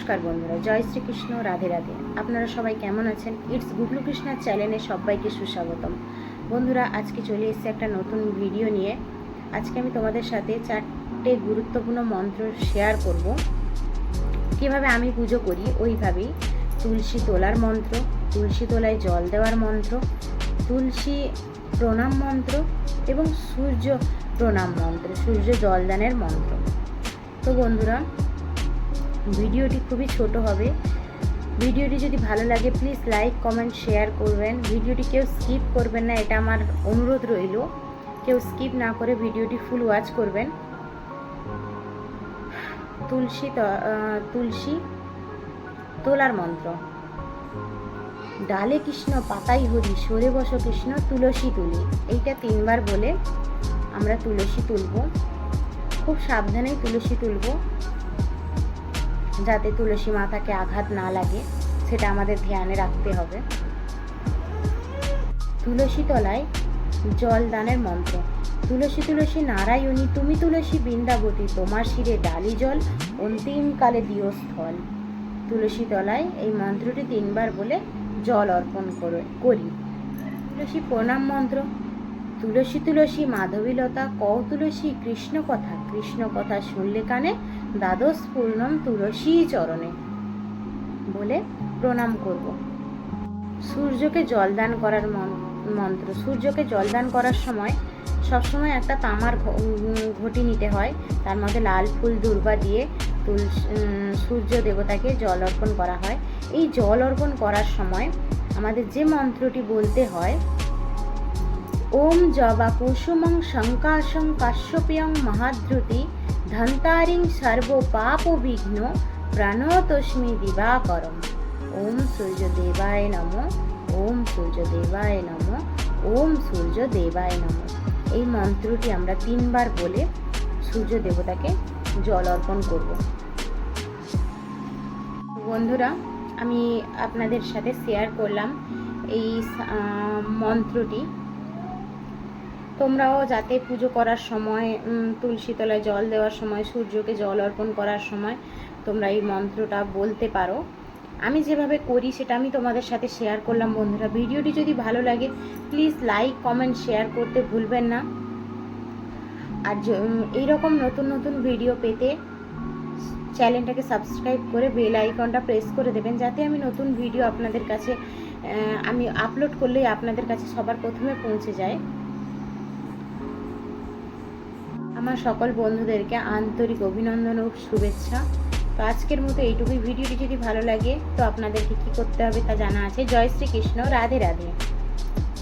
নমস্কার বন্ধুরা, জয় শ্রীকৃষ্ণ, রাধে রাধে। আপনারা সবাই কেমন আছেন? ইটস গুগলু কৃষ্ণার চ্যানেলে সবাইকে সুস্বাগতম। বন্ধুরা, আজকে চলে এসেছে একটা নতুন ভিডিও নিয়ে। আজকে আমি তোমাদের সাথে চারটে গুরুত্বপূর্ণ মন্ত্র শেয়ার করব। কীভাবে আমি পুজো করি, ওইভাবেই। তুলসী তোলার মন্ত্র, তুলসী তোলায় জল দেওয়ার মন্ত্র, তুলসী প্রণাম মন্ত্র এবং সূর্য প্রণাম মন্ত্র, সূর্য জলদানের মন্ত্র। তো বন্ধুরা ভিডিওটি খুবই ছোট হবে। ভিডিওটি যদি ভালো লাগে প্লিজ লাইক কমেন্ট শেয়ার করবেন। ভিডিওটি কেউ স্কিপ করবেন না, এটা আমার অনুরোধ রইল। কেউ স্কিপ না করে ভিডিওটি ফুল ওয়াচ করবেন। তুলসী তুলসী, তোলার মন্ত্র। ডালে কৃষ্ণ পাতাই হরি, সরে বসো কৃষ্ণ, তুলসী তুলি। এইটা তিনবার বলে আমরা তুলসী তুলব। খুব সাবধানেই তুলসী তুলব। যাতে তুলসী মাতাকে আঘাত না লাগে, সেটা আমাদের ধ্যানে রাখতে হবে। তুলসী তলায় জল দানের মন্ত্র। তুলসী তুলসী নারায়ণী, তুমি তুলসী বৃন্দাবতী, তোমার শিরে ডালি জল অন্তিমকালে দিও স্থল। তুলসী তলায় এই মন্ত্রটি তিনবার বলে জল অর্পণ করে। তুলসী প্রণাম মন্ত্র। তুলসী তুলসী মাধবীলতা, কও তুলসী কৃষ্ণ কথা কৃষ্ণ কথা শুনলে কানে দ্বাদশ পূর্ণম তুলসী চরণে বলে প্রণাম করব। সূর্যকে জলদান করার মন- মন্ত্র। সূর্যকে জলদান করার সময় সবসময় একটা তামার ঘটি নিতে হয়। তার মধ্যে লাল ফুল দুর্বা দিয়ে উম, সূর্য দেবতাকে জল অর্পণ করা হয়। এই জল অর্পণ করার সময় আমাদের যে মন্ত্রটি বলতে হয় ওম জবা কুসুমং শঙ্কাশং কাশ্যপিয়ং মহাদ্রুতি ধন্তারিং সর্ব পাপ বিঘ্ন প্রণতস্মি দিবাকরম। ওম সূর্য দেবায় নম, ওম সূর্য দেবায় নম, ওম সূর্য দেবায় নম। এই মন্ত্রটি আমরা তিনবার বলে সূর্য দেবতাকে জল অর্পণ করব। বন্ধুরা, আমি আপনাদের সাথে শেয়ার করলাম এই মন্ত্রটি। তোমরাও যাতে পুজো করার সময় তুলসী তলায় জল দেওয়ার সময়, সূর্যকে জল অর্পণ করার সময় তোমরা এই মন্ত্রটা বলতে পারো। আমি যেভাবে করি সেটা আমি তোমাদের সাথে শেয়ার করলাম বন্ধুরা। ভিডিওটি যদি ভালো লাগে প্লিজ লাইক কমেন্ট শেয়ার করতে ভুলবেন না। আর এইরকম নতুন নতুন ভিডিও পেতে চ্যানেলটাকে সাবস্ক্রাইব করে বেল আইকনটা প্রেস করে দেবেন, যাতে আমি নতুন ভিডিও আপনাদের কাছে আমি আপলোড করলেই আপনাদের কাছে সবার প্রথমে পৌঁছে যায়। আমার সকল বন্ধুদেরকে আন্তরিক অভিনন্দন ও শুভেচ্ছা। তো আজকের মতো এইটুকুই। ভিডিওটি যদি ভালো লাগে, তো আপনাদেরকে কী করতে হবে তা জানা আছে। জয় শ্রীকৃষ্ণ। রাধে রাধে।